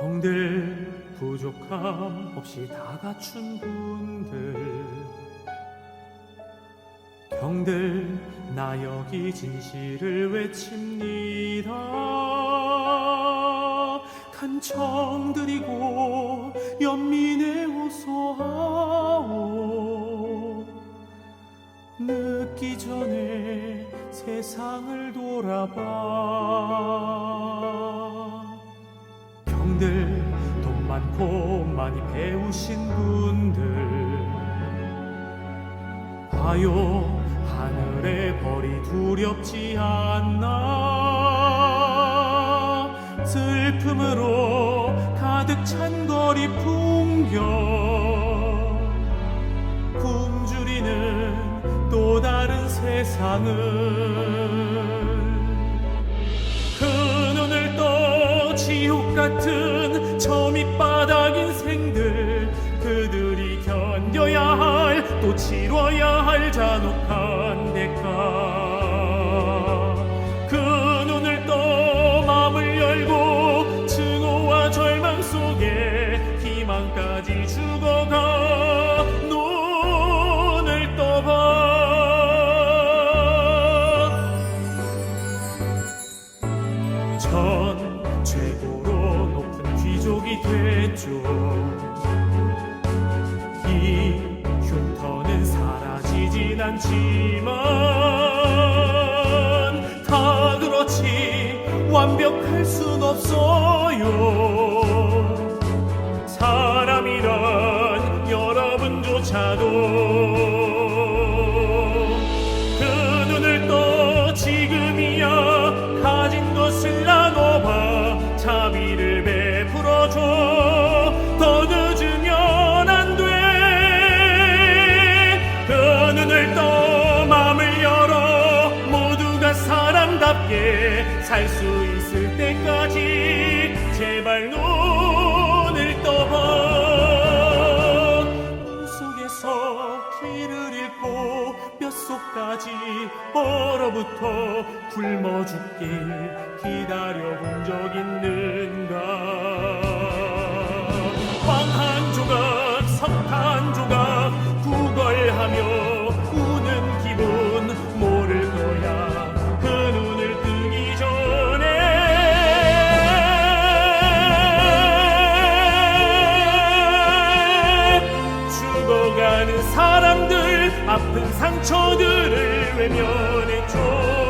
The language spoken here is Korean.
형들 부족함 없이 다 갖춘 분들. 형들 나 여기 진실을 외칩니다. 간청드리고 연민에 호소하오. 늦기 전에 세상을 돌아봐 많이 배우신 분들. 봐요 하늘의 벌이 두렵지 않나. 슬픔으로 가득 찬 거리 풍경 굶주리는 또 다른 세상을. 그 눈을 떠 지옥 같은 또 치러야 할 잔혹한 대가 그 눈을 떠 마음을 열고 증오와 절망 속에 희망까지 죽어가 눈을 떠봐. 전 최고로 높은 귀족이 됐죠 않지만 다 그렇지. 완벽할 순 없어 살 수 있을 때까지 제발 눈을 떠봐. 눈 속에서 길을 잃고 뼛속까지 얼어붙어 굶어 죽길 기다려 본 적 있는 아픈 상처들을 외면해줘